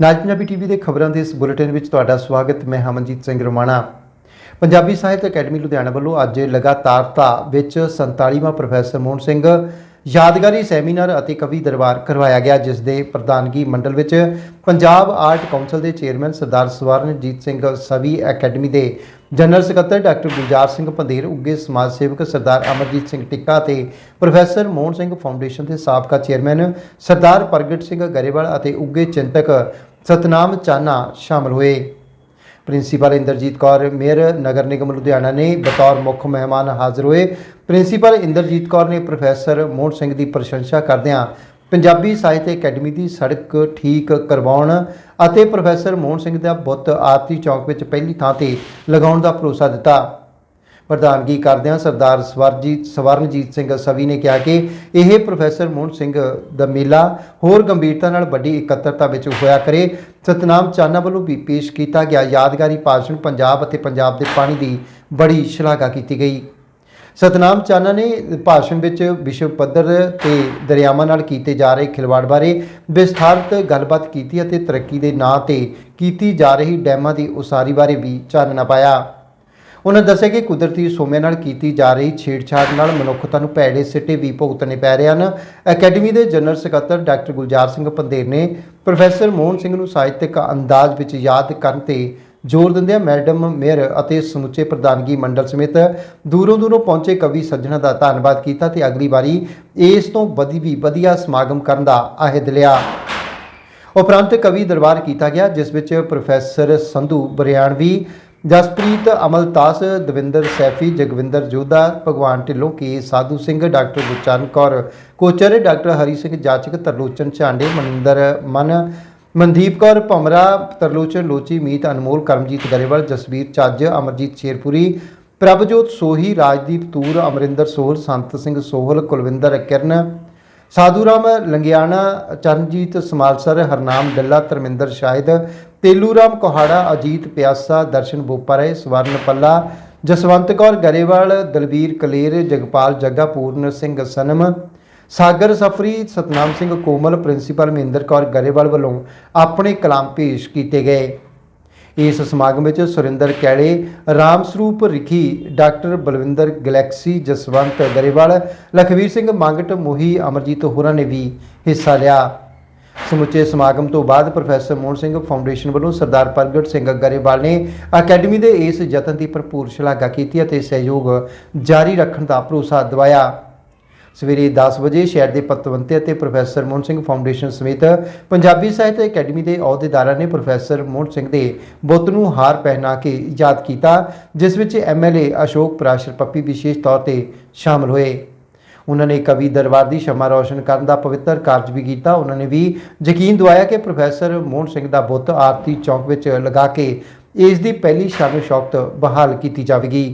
ਨਾਜ Punjabi TV ਦੇ ਖਬਰਾਂ ਦੇ ਇਸ ਬੁਲੇਟਿਨ ਵਿੱਚ ਤੁਹਾਡਾ ਸਵਾਗਤ, ਮੈਂ ਹਮਨਜੀਤ ਸਿੰਘ ਰਮਾਣਾ। ਪੰਜਾਬੀ ਸਾਹਿਤ ਅਕੈਡਮੀ ਲੁਧਿਆਣਾ ਵੱਲੋਂ ਅੱਜ ਲਗਾਤਾਰਤਾ ਵਿੱਚ 47ਵਾਂ ਪ੍ਰੋਫੈਸਰ ਮੋਹਨ ਸਿੰਘ ਯਾਦਗਾਰੀ ਸੈਮੀਨਾਰ ਅਤੇ ਕਵੀ ਦਰਬਾਰ ਕਰਵਾਇਆ ਗਿਆ, ਜਿਸ ਦੇ ਪ੍ਰਧਾਨਗੀ ਮੰਡਲ ਵਿੱਚ ਪੰਜਾਬ ਆਰਟ ਕੌਂਸਲ ਦੇ ਚੇਅਰਮੈਨ ਸਰਦਾਰ ਸਵਰਨਜੀਤ ਸਿੰਘ ਸਵੀ ਅਕੈਡਮੀ ਦੇ ਜਨਰਲ ਸਕੱਤਰ ਡਾਕਟਰ ਗੁਲਜ਼ਾਰ ਸਿੰਘ ਪੰਧੇਰ ਉੱਗੇ ਸਮਾਜ ਸੇਵਕ ਸਰਦਾਰ ਅਮਰਜੀਤ ਸਿੰਘ ਟਿੱਕਾ ਤੇ ਪ੍ਰੋਫੈਸਰ ਮੋਹਨ ਸਿੰਘ ਫਾਊਂਡੇਸ਼ਨ ਦੇ ਸਾਬਕਾ ਚੇਅਰਮੈਨ ਸਰਦਾਰ ਪ੍ਰਗਟ ਸਿੰਘ ਗਰੇਵਾਲ ਅਤੇ ਉੱਗੇ ਚਿੰਤਕ ਸਤਨਾਮ ਚਾਨਾ ਸ਼ਾਮਲ ਹੋਏ। ਪ੍ਰਿੰਸੀਪਲ ਇੰਦਰਜੀਤ ਕੌਰ, ਮੇਅਰ ਨਗਰ ਨਿਗਮ ਲੁਧਿਆਣਾ ਨੇ ਬਤੌਰ ਮੁੱਖ ਮਹਿਮਾਨ ਹਾਜ਼ਰ ਹੋਏ। ਪ੍ਰਿੰਸੀਪਲ ਇੰਦਰਜੀਤ ਕੌਰ ਨੇ ਪ੍ਰੋਫੈਸਰ ਮੋਹਨ ਸਿੰਘ ਦੀ ਪ੍ਰਸ਼ੰਸਾ ਕਰਦਿਆਂ ਪੰਜਾਬੀ ਸਾਹਿਤ ਅਕੈਡਮੀ ਦੀ ਸੜਕ ਠੀਕ ਕਰਵਾਉਣ ਅਤੇ ਪ੍ਰੋਫੈਸਰ ਮੋਹਨ ਸਿੰਘ ਦਾ ਬੁੱਤ ਆਰਤੀ ਚੌਕ ਵਿੱਚ ਪਹਿਲੀ ਥਾਂ ਤੇ ਲਗਾਉਣ ਦਾ ਭਰੋਸਾ ਦਿੱਤਾ। ਪ੍ਰਧਾਨਗੀ ਕਰਦਿਆਂ ਸਰਦਾਰ ਸਵਰਜੀਤ ਸਵਰਨਜੀਤ ਸਿੰਘ ਸਵੀ ਨੇ ਕਿਹਾ ਕਿ ਇਹ ਪ੍ਰੋਫੈਸਰ ਮੋਹਨ ਸਿੰਘ ਦਾ ਮੇਲਾ ਹੋਰ ਗੰਭੀਰਤਾ ਨਾਲ ਵੱਡੀ ਇਕੱਤਰਤਾ ਵਿੱਚ ਹੋਇਆ ਕਰੇ। ਸਤਨਾਮ ਚਾਨਾ ਵੱਲੋਂ ਵੀ ਪੇਸ਼ ਕੀਤਾ ਗਿਆ ਯਾਦਗਾਰੀ ਭਾਸ਼ਣ ਪੰਜਾਬ ਅਤੇ ਪੰਜਾਬ ਦੇ ਪਾਣੀ ਦੀ ਬੜੀ ਸ਼ਲਾਘਾ ਕੀਤੀ ਗਈ। ਸਤਨਾਮ ਚਾਨਾ ਨੇ ਭਾਸ਼ਣ ਵਿੱਚ ਵਿਸ਼ਵ ਪੱਧਰ ਤੇ ਦਰਿਆਵਾਂ ਨਾਲ ਕੀਤੇ ਜਾ ਰਹੇ ਖਿਲਵਾੜ ਬਾਰੇ ਵਿਸਥਾਰਤ ਗੱਲਬਾਤ ਕੀਤੀ ਅਤੇ ਤਰੱਕੀ ਦੇ ਨਾਂ ਤੇ ਕੀਤੀ ਜਾ ਰਹੀ ਡੈਮਾਂ ਦੀ ਉਸਾਰੀ ਬਾਰੇ ਵੀ ਚਾਨਣਾ ਪਾਇਆ। ਉਹਨਾਂ ਦੱਸਿਆ ਕਿ ਕੁਦਰਤੀ ਸੋਮਿਆਂ ਨਾਲ ਕੀਤੀ ਜਾ ਰਹੀ ਛੇੜਛਾੜ ਨਾਲ ਮਨੁੱਖਤਾ ਨੂੰ ਭੈੜੇ ਸਿੱਟੇ ਵੀ ਭੁਗਤਣੇ ਪੈ ਰਹੇ ਹਨ। ਅਕੈਡਮੀ ਦੇ ਜਨਰਲ ਸਕੱਤਰ ਡਾਕਟਰ ਗੁਲਜ਼ਾਰ ਸਿੰਘ ਪੰਧੇਰ ਨੇ ਪ੍ਰੋਫੈਸਰ ਮੋਹਨ ਸਿੰਘ ਨੂੰ ਸਾਹਿਤਕ ਅੰਦਾਜ਼ ਵਿੱਚ ਯਾਦ ਕਰਨ ਤੇ ਜ਼ੋਰ ਦਿੰਦਿਆਂ ਮੈਡਮ, ਮੇਅਰ ਅਤੇ ਸਮੁੱਚੇ ਪ੍ਰਧਾਨਗੀ ਮੰਡਲ ਸਮੇਤ ਦੂਰੋਂ ਦੂਰੋਂ ਪਹੁੰਚੇ ਕਵੀ ਸੱਜਣਾ ਦਾ ਧੰਨਵਾਦ ਕੀਤਾ ਤੇ ਅਗਲੀ ਵਾਰੀ ਇਸ ਤੋਂ ਵਧੀ ਵੀ ਵਧੀਆ ਸਮਾਗਮ ਕਰਨ ਦਾ ਅਹਿਦ ਲਿਆ। ਉਪਰੰਤ ਕਵੀ ਦਰਬਾਰ ਕੀਤਾ ਗਿਆ, ਜਿਸ ਵਿੱਚ ਪ੍ਰੋਫੈਸਰ ਸੰਧੂ ਬਰਿਆਣਵੀ ਜਸਪ੍ਰੀਤ ਅਮਲਤਾਸ, ਦਵਿੰਦਰ ਸੈਫੀ, ਜਗਵਿੰਦਰ ਜੋਧਾ, ਭਗਵਾਨ ਢਿੱਲੋਂ ਕੇ, ਸਾਧੂ ਸਿੰਘ, ਡਾਕਟਰ ਗੁਰਚਰਨ ਕੌਰ, ਕੋਚਰ ਡਾਕਟਰ ਹਰੀ ਸਿੰਘ ਜਾਚਕ, ਤਰਲੋਚਨ ਝਾਂਡੇ ਮਨਿੰਦਰ ਮਨ, ਮਨਦੀਪ ਕੌਰ ਭਮਰਾ, ਤਰਲੋਚਨ ਲੋਚੀ, ਮੀਤ ਅਨਮੋਲ, ਕਰਮਜੀਤ ਗਰੇਵਾਲ, ਜਸਵੀਰ ਚੱਜ, ਅਮਰਜੀਤ ਸ਼ੇਰਪੁਰੀ, ਪ੍ਰਭਜੋਤ ਸੋਹੀ, ਰਾਜਦੀਪ ਤੂਰ, ਅਮਰਿੰਦਰ ਸੋਹਲ, ਸੰਤ ਸਿੰਘ ਸੋਹਲ, ਕੁਲਵਿੰਦਰ ਕਿਰਨ ਸਾਧੂ ਰਾਮ ਲੰਗਿਆਣਾ, ਚਰਨਜੀਤ ਸਮਾਲਸਰ, ਹਰਨਾਮ ਡੱਲਾ, ਧਰਮਿੰਦਰ ਸ਼ਾਹਿਦ ਤੇਲੂ ਰਾਮ ਕੋਹਾੜਾ, ਅਜੀਤ ਪਿਆਸਾ, ਦਰਸ਼ਨ ਬੋਪਰੇ ਸਵਰਨ ਪੱਲਾ, ਜਸਵੰਤ ਕੌਰ ਗਰੇਵਾਲ, ਦਲਬੀਰ ਕਲੇਰ, ਜਗਪਾਲ ਜੱਗਾ, ਪੂਰਨ ਸਿੰਘ ਸਨਮ, ਸਾਗਰ ਸਫਰੀ, ਸਤਨਾਮ ਸਿੰਘ ਕੋਮਲ, ਪ੍ਰਿੰਸੀਪਲ ਮਹਿੰਦਰ ਕੌਰ ਗਰੇਵਾਲ ਵੱਲੋਂ ਆਪਣੇ ਕਲਾਮ ਪੇਸ਼ ਕੀਤੇ ਗਏ। ਇਸ ਸਮਾਗਮ ਵਿੱਚ ਸੁਰਿੰਦਰ ਕੈਲੇ, ਰਾਮ ਸਰੂਪ ਰਿਖੀ, ਡਾਕਟਰ ਬਲਵਿੰਦਰ ਗਲੈਕਸੀ, ਜਸਵੰਤ ਗਰੇਵਾਲ, ਲਖਵੀਰ ਸਿੰਘ ਮੰਗਟ, ਮੋਹੀ, ਅਮਰਜੀਤ ਹੋਰਾਂ ਨੇ ਵੀ ਹਿੱਸਾ ਲਿਆ। ਸਮੁੱਚੇ ਸਮਾਗਮ ਤੋਂ ਬਾਅਦ ਪ੍ਰੋਫੈਸਰ ਮੋਹਨ ਸਿੰਘ ਫਾਊਂਡੇਸ਼ਨ ਵੱਲੋਂ ਸਰਦਾਰ ਪ੍ਰਗਟ ਸਿੰਘ ਗਰੇਵਾਲ ਨੇ ਅਕੈਡਮੀ ਦੇ ਇਸ ਯਤਨ ਦੀ ਭਰਪੂਰ ਸ਼ਲਾਘਾ ਕੀਤੀ ਅਤੇ ਸਹਿਯੋਗ ਜਾਰੀ ਰੱਖਣ ਦਾ ਭਰੋਸਾ ਦਿਵਾਇਆ। ਸਵੇਰੇ 10 ਵਜੇ ਸ਼ਹਿਰ ਦੇ ਪਤਵੰਤੇ ਅਤੇ ਪ੍ਰੋਫੈਸਰ ਮੋਹਨ ਸਿੰਘ ਫਾਊਂਡੇਸ਼ਨ ਸਮੇਤ ਪੰਜਾਬੀ ਸਾਹਿਤ ਅਕੈਡਮੀ ਦੇ ਅਹੁਦੇਦਾਰਾਂ ਨੇ ਪ੍ਰੋਫੈਸਰ ਮੋਹਨ ਸਿੰਘ ਦੇ ਬੁੱਤ ਨੂੰ ਹਾਰ ਪਹਿਨਾ ਕੇ ਯਾਦ ਕੀਤਾ, ਜਿਸ ਵਿੱਚ ਐਮਐਲਏ ਅਸ਼ੋਕ ਪ੍ਰਾਸ਼ਰ ਪੱਪੀ ਵਿਸ਼ੇਸ਼ ਤੌਰ ਤੇ ਸ਼ਾਮਲ ਹੋਏ। ਉਹਨਾਂ ਨੇ ਕਵੀ ਦਰਬਾਰ ਦੀ ਸ਼ਮਾ ਰੌਸ਼ਨ ਕਰਨ ਦਾ ਪਵਿੱਤਰ ਕਾਰਜ ਵੀ ਕੀਤਾ। ਉਹਨਾਂ ਨੇ ਵੀ ਯਕੀਨ ਦਿਵਾਇਆ ਕਿ ਪ੍ਰੋਫੈਸਰ ਮੋਹਨ ਸਿੰਘ ਦਾ ਬੁੱਤ ਆਰਤੀ ਚੌਂਕ ਵਿੱਚ ਲਗਾ ਕੇ ਇਸ ਦੀ ਪਹਿਲੀ ਸ਼ਾਨ ਸ਼ੌਕਤ ਬਹਾਲ ਕੀਤੀ ਜਾਵੇਗੀ।